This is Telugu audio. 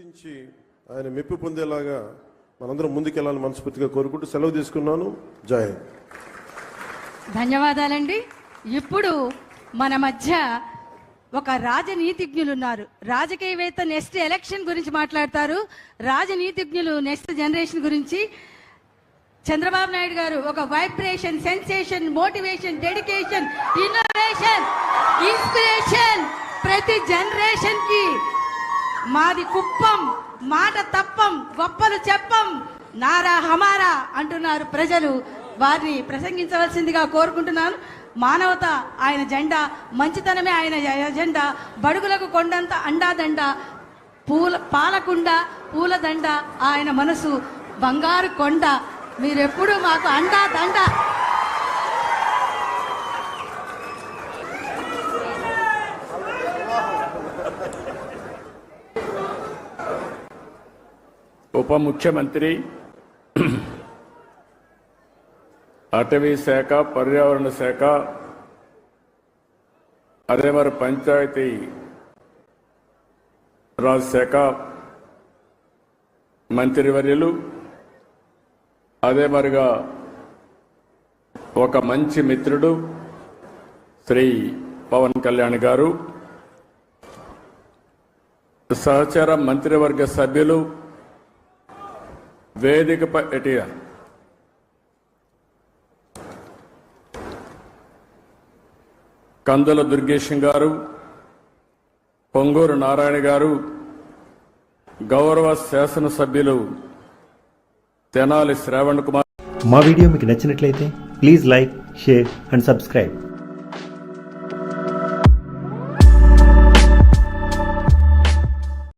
గుర్తించి ఆయన మెప్పు పొందేలాగా మనందరం ముందుకెళ్ళాలని మనస్ఫూర్తిగా కోరుకుంటూ సెలవు తీసుకున్నాను. జాయ్ ధన్యవాదాలండి. ఇప్పుడు మన మధ్య ఒక రాజనీతిజ్ఞులు ఉన్నారు రాజకీయవేత్త నెక్స్ట్ ఎలక్షన్ గురించి మాట్లాడతారు. రాజనీతిజ్ఞులు నెక్స్ట్ జనరేషన్ గురించి చంద్రబాబు నాయుడు గారు ఒక vibration sensation motivation dedication innovation inspiration ప్రతి జనరేషన్కి మాది కుప్పం మాట తప్పం గొప్పలు చెప్పం. నారా హమారా అంటున్నారు ప్రజలు. వారిని ప్రసంగించవలసిందిగా కోరుకుంటున్నాను. మానవత ఆయన జెండా మంచితనమే ఆయన ఎజెండా బడుగులకు కొండంత అండాదండ పూల పాలకుండ పూలదండ ఆయన మనసు బంగారు కొండ. మీరెప్పుడు మాకు అండా దండ ఉప ముఖ్యమంత్రి అటవీ శాఖ పర్యావరణ శాఖ అదే మరి పంచాయతీ రాజ్ శాఖ మంత్రివర్యులు. అదే మరిగా ఒక మంచి మిత్రుడు శ్రీ పవన్ కళ్యాణ్ గారు. సహచర మంత్రివర్గ సభ్యులు వేదికపై ఎటియా కందుల దుర్గేశం గారు పొంగూరు నారాయణ గారు గౌరవ శాసనసభ్యులు తెనాలి శ్రావణ్ కుమార్. మా వీడియో మీకు నచ్చినట్లయితే please like share and subscribe.